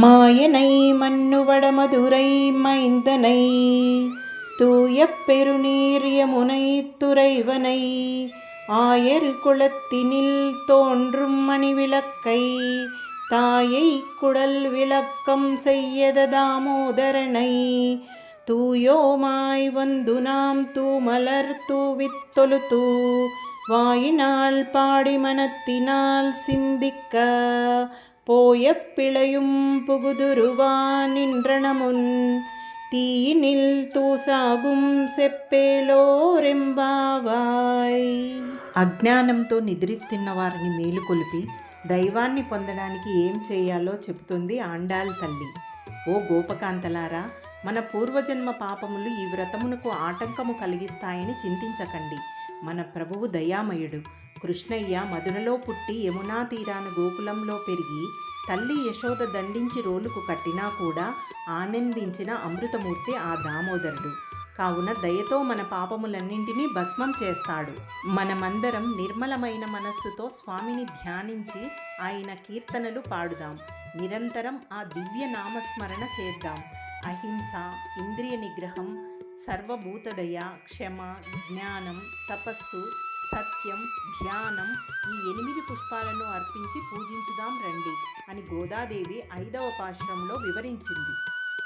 மாயனை மன்னுவட மதுரை மைந்தனை தூய பெருநீர் யமுனை துறைவனை ஆயர் குளத்தினில் தோன்றும் மணிவிளக்கை தாயை குடல் விளக்கம் செய்யத தாமோதரனை தூயோமாய் வந்து நாம் தூமலர் தூவித்தொழு தூ வாயினால் பாடி மனத்தினால் சிந்திக்க போய பிழையும் புகுதுருவான் நின்றனமுன் తీయినిల్ తూసాగుం సెప్పేలోరెంబావాయ్ అజ్ఞానంతో నిద్రిస్తున్న వారిని మేలుకొలిపి దైవాన్ని పొందడానికి ఏం చేయాలో చెబుతుంది ఆండాల్ తల్లి ఓ గోపకాంతలారా మన పూర్వజన్మ పాపములు ఈ వ్రతమునకు ఆటంకము కలిగిస్తాయని చింతించకండి మన ప్రభువు దయామయుడు కృష్ణయ్య మధురలో పుట్టి యమునా తీరాన గోకులంలో పెరిగి తల్లి యశోద దండించి రోలుకు కట్టినా కూడా ఆనందించిన అమృతమూర్తి ఆ దామోదరుడు. కావున దయతో మన పాపములన్నింటినీ భస్మం చేస్తాడు. మనమందరం నిర్మలమైన మనస్సుతో స్వామిని ధ్యానించి ఆయన కీర్తనలు పాడుదాం. నిరంతరం ఆ దివ్య నామస్మరణ చేద్దాం. అహింస ఇంద్రియ నిగ్రహం సర్వభూతదయ క్షమ జ్ఞానం తపస్సు సత్యం ధ్యానం ఈ ఎనిమిది పుష్పాలను అర్పించి పూజించుదాం రండి అని గోదాదేవి ఐదవ పాశ్రంలో వివరించింది.